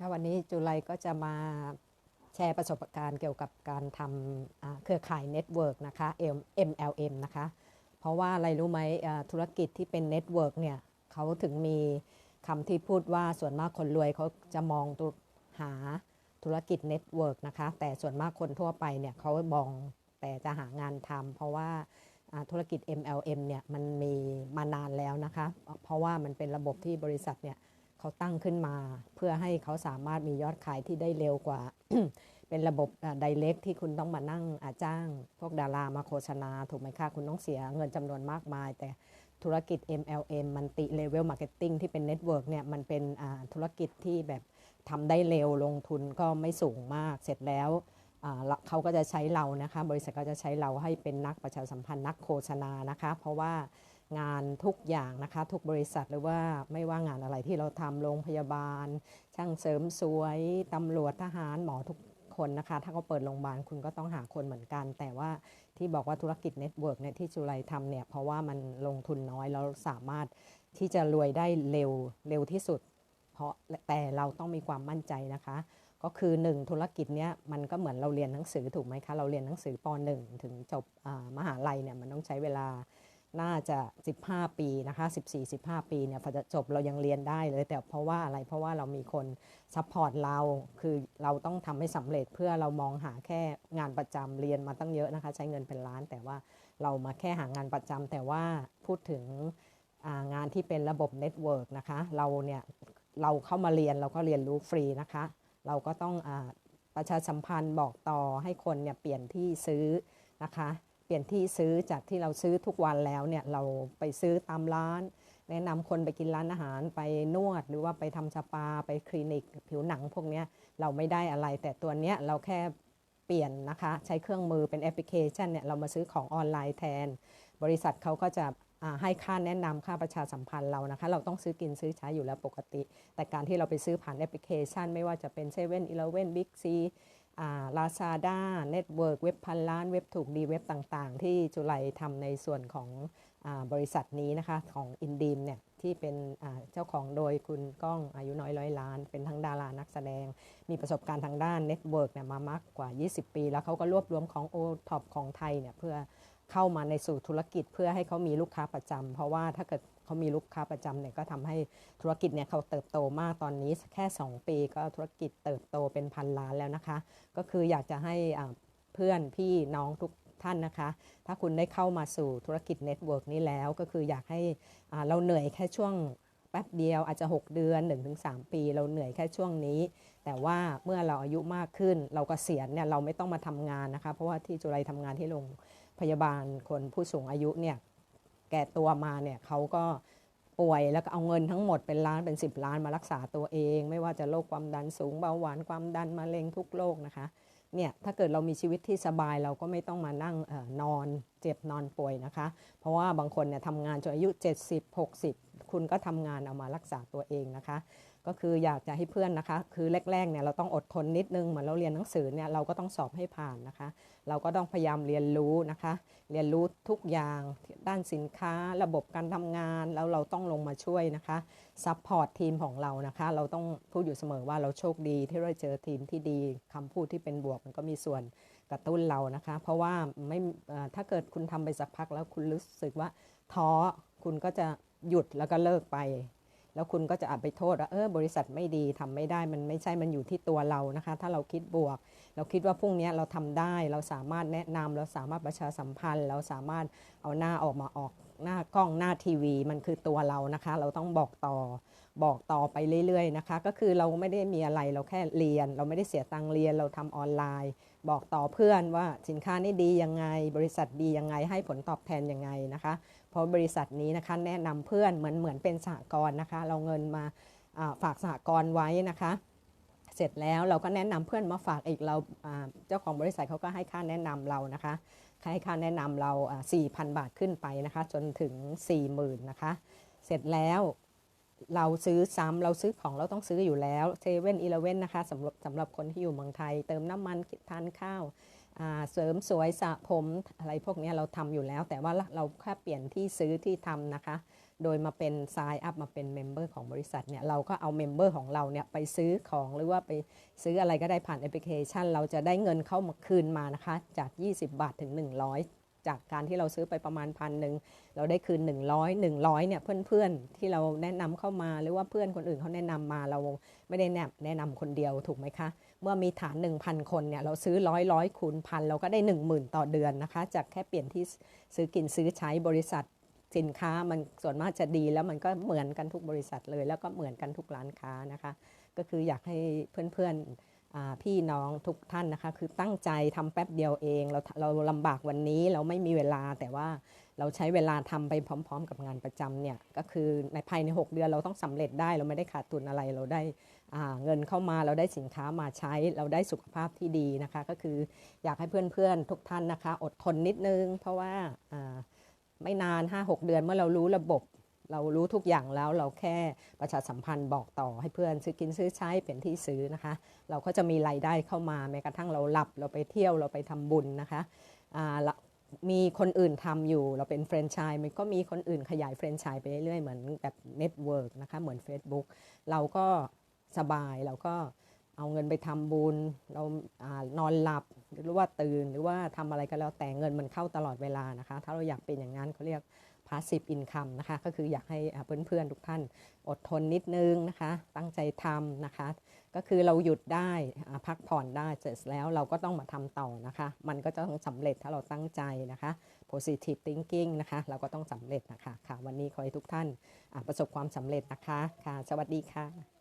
ค่ะวันนี้จุไลก็จะมาแชร์ประสบการณ์เกี่ยวกับการทำเครือข่ายเน็ตเวิร์กนะคะ MLM นะคะ เพราะว่าอะไรรู้ไหมธุรกิจที่เป็นเน็ตเวิร์กเนี่ยเขาถึงมีคำที่พูดว่าส่วนมากคนรวยเขาจะมองตัวหาธุรกิจเน็ตเวิร์กนะคะ แต่ส่วนมากคนทั่วไปเนี่ยเขามองแต่จะหางานทำเพราะว่าธุรกิจ MLM เนี่ยมันมีมานานแล้วนะคะ เพราะว่ามันเป็นระบบที่บริษัทเนี่ย เขาตั้งขึ้นมา เพื่อให้เขาสามารถมียอดขายที่ได้เร็วกว่า เป็นระบบไดเ c กที่คุณต้องมานั่งอาจ้าง พวกดารามาโฆษณา ถูกไหมคะคุณต้องเสียเงินจำนวนมากมาย แต่ธุรกิจ MLM มันติเลเวลมาร์เก็ตติ้งที่เป็นเน็ตเวิร์กเนี่ยมันเป็นธุรกิจที่แบบทำได้เร็วลงทุนก็ไม่สูงมากเสร็จแล้วอ่าแล้วเขาก็จะใช้เรานะคะ บริษัทก็จะใช้เราให้เป็นนักประชาสัมพันธ์นักโฆษณานะคะ เพราะว่า งานทุกอย่างนะคะทุกบริษัทหรือว่าไม่ว่างานอะไรที่เราทำโรงพยาบาล ช่างเสริมสวยตำรวจทหารหมอทุกคนนะคะ ถ้าเขาเปิดโรงพยาบาลคุณก็ต้องหาคนเหมือนกัน แต่ว่าที่บอกว่าธุรกิจเน็ตเวิร์กเนี่ยที่จุไรทำเนี่ยเพราะว่ามันลงทุนน้อยแล้วสามารถที่จะรวยได้เร็วเร็วที่สุด เพราะแต่เราต้องมีความมั่นใจนะคะ ก็คือ 1 ธุรกิจเนี้ยมันก็เหมือนเราเรียนหนังสือถูกไหมคะเราเรียนหนังสือป .1 ถึงจบมหาลัยเนี่ยมันต้องใช้เวลา น่าจะ 15 ปีนะคะ 14-15 ปีเนี่ยพอจะจบเรายังเรียนได้เลย แต่เพราะว่าอะไรเพราะว่าเรามีคนซัพพอร์ตเรา คือเราต้องทำให้สำเร็จเพื่อเรามองหาแค่งานประจำเรียนมาตั้งเยอะนะคะ ใช้เงินเป็นล้าน แต่ว่าเรามาแค่หางานประจำแต่ว่าพูดถึงางานที่เป็นระบบเน็ตเวิร์กนะคะ เราเนี่ยเราเข้ามาเรียนเราก็เรียนรู้ฟรีนะคะ เราก็ต้องอประชาสัมพันธ์บอกต่อให้คนเนี่ยเปลี่ยนที่ซื้อนะคะ เปลี่ยนที่ซื้อจากที่เราซื้อทุกวันแล้วเนี่ยเราไปซื้อตามร้าน แนะนำคนไปกินร้านอาหารไปนวด หรือว่าไปทำสปาไปคลินิกผิวหนังพวกนี้เราไม่ได้อะไร แต่ตัวเนี้ยเราแค่เปลี่ยนนะคะใช้เครื่องมือเป็นแอปพลิเคชันเนี่ยเรามาซื้อของออนไลน์แทน บริษัทเขาก็จะให้ค่าแนะนำค่าประชาสัมพันธ์เรานะคะ เราต้องซื้อกินซื้อใช้อยู่แล้วปกติ แต่การที่เราไปซื้อผ่านแอปพลิเคชัน ไม่ว่าจะเป็น7 e เ e ่ e อ Big C ลาซาด้าเน็ตเวิร์กเว็บพันล้านเว็บถูกดีเว็บต่างๆ ที่จุไลทำในส่วนของอบริษัทนี้นะคะ ของอินดีมเนี่ยที่เป็นเจ้าของโดยคุณก้องอายุน้อยร้อยล้าน เป็นทั้งดารานักแสดง มีประสบการณ์ทางด้านเน็ตเวิร์กเนี่ยมามากกว่า 20 ปี แล้วเขาก็รวบรวมของโอท็อปของไทยเนี่ยเพื่อเข้ามาในสู่ธุรกิจเพื่อให้เขามีลูกค้าประจำเพราะว่าถ้าเกิด เขามีลูกค้าประจำเนี่ยก็ทำให้ธุรกิจเนี่ยเขาเติบโตมากตอนนี้แค่ 2 ปีก็ธุรกิจเติบโตเป็นพันล้านแล้วนะคะ ก็คืออยากจะให้เพื่อนพี่น้องทุกท่านนะคะ ถ้าคุณได้เข้ามาสู่ธุรกิจเน็ตเวิร์กนี้แล้ว ก็คืออยากให้เราเหนื่อยแค่ช่วงแป๊บเดียวอาจจะ 6 เดือน 1-3 ปี เราเหนื่อยแค่ช่วงนี้ แต่ว่าเมื่อเราอายุมากขึ้น เรากเกษียณเนี่ยเราไม่ต้องมาทำงานนะคะ เพราะว่าที่จุไรทำงานที่โรงพยาบาลคนผู้สูงอายุเนี่ย แก่ตัวมาเนี่ยเขาก็ป่วยแล้วก็เอาเงินทั้งหมดเป็นล้านเป็น 10 ล้านมารักษาตัวเอง ไม่ว่าจะโรคความดันสูงเบาหวานความดันมะเร็งทุกโรคนะคะเนี่ยถ้าเกิดเรามีชีวิตที่สบายเราก็ไม่ต้องมานั่งออนอนเจ็บนอนป่วยนะคะ เพราะว่าบางคนเนี่ยทำงานจนอายุ 70 60 คุณก็ทำงานเอามารักษาตัวเองนะคะ ก็คืออยากจะให้เพื่อนนะคะ คือแรกๆเนี่ยเราต้องอดทนนิดนึงเหมือนเราเรียนหนังสือเนี่ยเราก็ต้องสอบให้ผ่านนะคะ เราก็ต้องพยายามเรียนรู้นะคะ เรียนรู้ทุกอย่างด้านสินค้าระบบการทำงาน แล้วเราต้องลงมาช่วยนะคะซัพพอร์ตทีมของเรานะคะ เราต้องพูดอยู่เสมอว่าเราโชคดีที่เราเจอทีมที่ดีคำพูดที่เป็นบวกมันก็มีส่วนกระตุ้นเรานะคะ เพราะว่าไม่ถ้าเกิดคุณทำไปสักพักแล้วคุณรู้สึกว่าท้อคุณก็จะหยุดแล้วก็เลิกไป แล้วคุณก็จะอาจไปโทษว่าเออบริษัทไม่ดีทำไม่ได้มันไม่ใช่มันอยู่ที่ตัวเรานะคะ ถ้าเราคิดบวก เราคิดว่าพรุ่งนี้เราทำได้เราสามารถแนะนำเราสามารถประชาสัมพันธ์ เราสามารถเอาหน้าออกมาออกหน้ากล้องหน้าทีวี มันคือตัวเรานะคะ เราต้องบอกต่อบอกต่อไปเรื่อยๆนะคะ ก็คือเราไม่ได้มีอะไรเราแค่เรียน เราไม่ได้เสียตังค์เรียนเราทำออนไลน์ บอกต่อเพื่อนว่าสินค้านี่ดียังไง บริษัทดียังไงให้ผลตอบแทนยังไงนะคะ เพราะบริษัทนี้นะคะแนะนำเพื่อนเหมือนเหมือนเป็นสหกรณ์นะคะ เราเงินมาฝากสหกรณ์ไว้นะคะ เสร็จแล้วเราก็แนะนำเพื่อนมาฝากอีกเราเจ้าของบริษัทเขาก็ให้ค่าแนะนำเรานะคะให้ค่าแนะนำเราอ่า4,000 บาทขึ้นไปนะคะ จนถึง 40,000นะคะ เสร็จแล้วเราซื้อซ้ำเราซื้อของเราต้องซื้ออยู่แล้วเซเว่นอีเลเว่นนะคะสำหรับสำหรับคนที่อยู่เมืองไทย เติมน้ำมันทานข้าว เสริมสวยสระผมอะไรพวกนี้เราทำอยู่แล้ว แต่ว่าเราแค่เปลี่ยนที่ซื้อที่ทำนะคะ โดยมาเป็น sign up มาเป็นเมมเบอร์ของบริษัทเนี่ยเราก็เอาเมมเบอร์ของเราเนี่ยไปซื้อของหรือว่าไปซื้ออะไรก็ได้ผ่านแอปพลิเคชัน เราจะได้เงินเข้ามาคืนมานะคะ จาก 20 บาทถึง 100 จากการที่เราซื้อไปประมาณพันหนึ่งเราได้คืน 100 100เนี่ยเพื่อนๆที่เราแนะนำเข้ามาหรือว่าเพื่อนคนอื่นเขาแนะนำมาเราไม่ได้แนะแนะนำคนเดียวถูกไหมคะ เมื่อมีฐาน 1,000 คนเนี่ยเราซื้อร้อยร้อยคูณพันเราก็ได้ 10,000 ต่อเดือนนะคะ จากแค่เปลี่ยนที่ซื้อกินซื้อใช้บริษัทสินค้ามันส่วนมากจะดีแล้วมันก็เหมือนกันทุกบริษัทเลย แล้วก็เหมือนกันทุกร้านค้านะคะ ก็คืออยากให้เพื่อนๆ พี่น้องทุกท่านนะคะ คือตั้งใจทำแป๊บเดียวเอง เราเราลำบากวันนี้เราไม่มีเวลาแต่ว่าเราใช้เวลาทำไปพร้อม ๆ กับงานประจำเนี่ยก็คือในภายใน 6 เดือนเราต้องสำเร็จได้เราไม่ได้ขาดทุนอะไรเราได้เงินเข้ามาเราได้สินค้ามาใช้ เราได้สุขภาพที่ดีนะคะ ก็คืออยากให้เพื่อนๆทุกท่านนะคะ อดทนนิดนึง เพราะว่าอ่าไม่นาน 5-6 เดือนเมื่อเรารู้ระบบ เรารู้ทุกอย่างแล้วเราแค่ประชาสัมพันธ์บอกต่อให้เพื่อนซื้อกินซื้อใช้เป็นที่ซื้อนะคะ เราก็จะมีรายได้เข้ามาแม้กระทั่งเราหลับเราไปเที่ยวเราไปทำบุญนะคะอ่ามีคนอื่นทำอยู่เราเป็นแฟรนไชส์มันก็มีคนอื่นขยายแฟรนไชส์ไปเรื่อยๆเหมือนแบบเน็ตเวิร์กนะคะเหมือน Facebook เราก็สบายเราก็เอาเงินไปทำบุญ เราอานอนหลับหรือว่าตื่นหรือว่าทำอะไรก็แล้วแต่เงินมันเข้าตลอดเวลานะคะ ถ้าเราอยากเป็นอย่างนั้นเขาเรียก passive income นะคะ ก็คืออยากให้อ่าเพื่อนๆทุกท่านอดทนนิดนึงนะคะ ตั้งใจทำนะคะ ก็คือเราหยุดได้พักผ่อนได้เสร็จแล้วเราก็ต้องมาทำต่อนะคะ มันก็จะต้องสำเร็จถ้าเราตั้งใจนะคะ positive thinking นะคะ เราก็ต้องสำเร็จนะคะค่ะ วันนี้ขอให้ทุกท่านประสบความสำเร็จนะคะค่ะ สวัสดีค่ะ